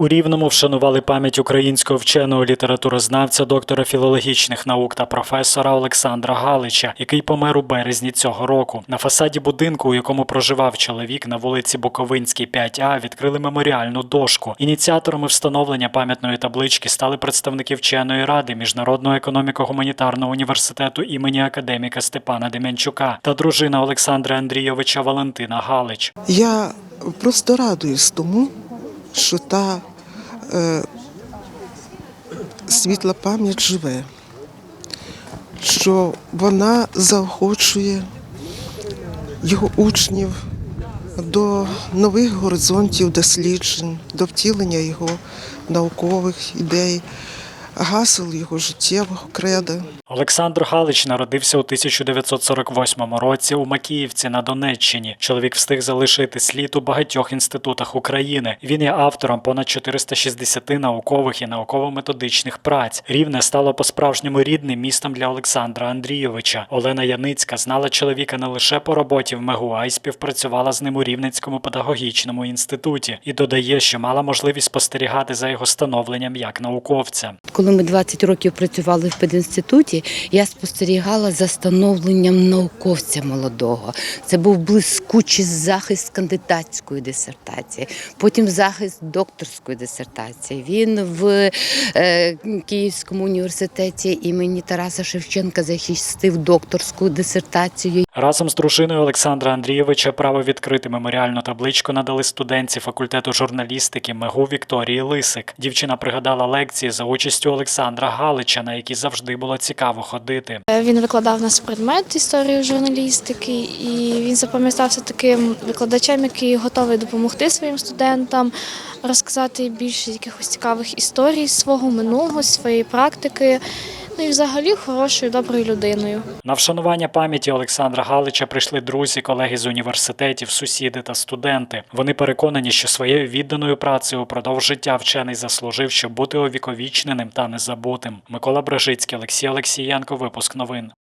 У Рівному вшанували пам'ять українського вченого літературознавця, доктора філологічних наук та професора Олександра Галича, який помер у березні цього року. На фасаді будинку, у якому проживав чоловік на вулиці Буковинській, 5А, відкрили меморіальну дошку. Ініціаторами встановлення пам'ятної таблички стали представники вченої ради Міжнародного економіко-гуманітарного університету імені академіка Степана Дем'янчука та дружина Олександра Андрійовича Валентина Галич. Я просто радуюсь тому, що та світла пам'ять живе, що вона заохочує його учнів до нових горизонтів досліджень, до втілення його наукових ідей, гасел його життєвого креда. Олександр Галич народився у 1948 році у Макіївці на Донеччині. Чоловік встиг залишити слід у багатьох інститутах України. Він є автором понад 460 наукових і науково-методичних праць. Рівне стало по-справжньому рідним містом для Олександра Андрійовича. Олена Яницька знала чоловіка не лише по роботі в МЕГУ, а й співпрацювала з ним у Рівненському педагогічному інституті і додає, що мала можливість спостерігати за його становленням як науковця. Коли ми 20 років працювали в пединституті, я спостерігала за становленням науковця молодого. Це був блискучий захист кандидатської дисертації, потім захист докторської дисертації. Він в е, Київському університеті імені Тараса Шевченка захистив докторську дисертацію. Разом з дружиною Олександра Андрійовича право відкрити меморіальну табличку надали студентці факультету журналістики МЕГУ Вікторії Лисик. Дівчина пригадала лекції за участю Олександра Галича, на які завжди було цікаво ходити. Е, Він викладав нас предмет історії журналістики, і він запам'ятався таким викладачем, який готовий допомогти своїм студентам, розказати більше якихось цікавих історій свого минулого, своєї практики. І взагалі хорошою, доброю людиною. На вшанування пам'яті Олександра Галича прийшли друзі, колеги з університетів, сусіди та студенти. Вони переконані, що своєю відданою працею упродовж життя вчений заслужив, щоб бути увіковічненим та незабутим. Микола Брежицький, Олексій Олексієнко. Випуск новин.